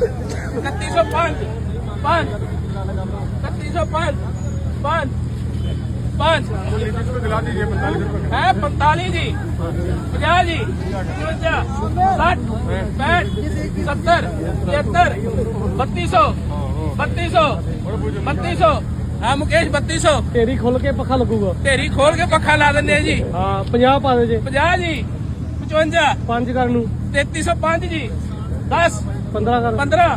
3105 5 3105 5 5 ਹੈ 45 ਜੀ 50 ਜੀ 55 60 65 70 73 3200 3200 3200 ਹਾਂ ਮੁਕੇਸ਼ 3200 ਢੇਰੀ ਖੁੱਲ ਕੇ ਪੱਖਾ ਲੱਗੂਗਾ। ਢੇਰੀ ਖੋਲ ਕੇ ਪੱਖਾ ਲਾ ਦਿੰਦੇ ਆ ਜੀ। ਹਾਂ 50 ਪਾ ਦੇ ਜੇ। 50 ਜੀ। 55 ਪੰਜ ਕਰਨ ਨੂੰ। 3305 ਜੀ। 10 15 ਕਰ। 15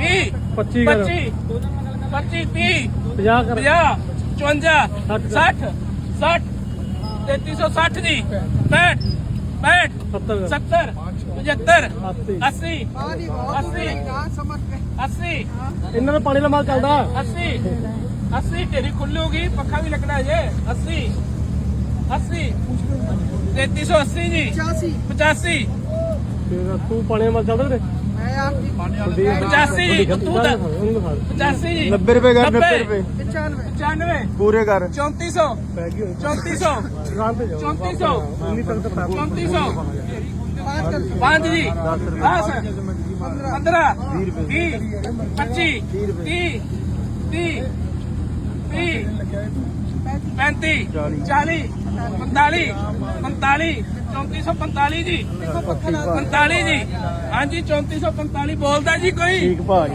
20 25 ਕਰ। 25 25 30 50 ਕਰ 50 54 60 60 3360 ਜੀ 65 65 70 70 75 80 80 80 80 ਇਹਨਾਂ ਦਾ ਪਾਣੀ ਦਾ ਮਾਲ ਚੱਲਦਾ। 80 80 ਢੇਰੀ ਖੁੱਲੀ ਹੋਗੀ ਪੱਖਾ ਵੀ ਲੱਗਣਾ ਜੇ 80 80 3380 ਜੀ। 85 ਫਿਰ ਤੂੰ ਪਾਣੀ ਦਾ ਮਾਲ ਚੱਲਦਾ ਵੀਰੇ 85 ਜੀ ਤੂੰ ਤਾਂ 85 ਜੀ 90 ਰੁਪਏ ਕਰ 90 ਰੁਪਏ। 95 ਪੂਰੇ ਕਰ। 3400 ਪੈ ਗਈ ਹੋਣੀ। 3400 ਦੁਕਾਨ ਤੇ ਜਾਓ। 3400 ਉਨੀ ਤੱਕ ਤਾਂ ਪੈਪ 3400 5 ਜੀ। 10 15 20 25 30 30 30 35 40 45 45 3445 ਜੀ। 45 ਜੀ। ਹਾਂਜੀ 3445 ਬੋਲਦਾ ਜੀ ਕੋਈ। ਠੀਕ ਭਾਗ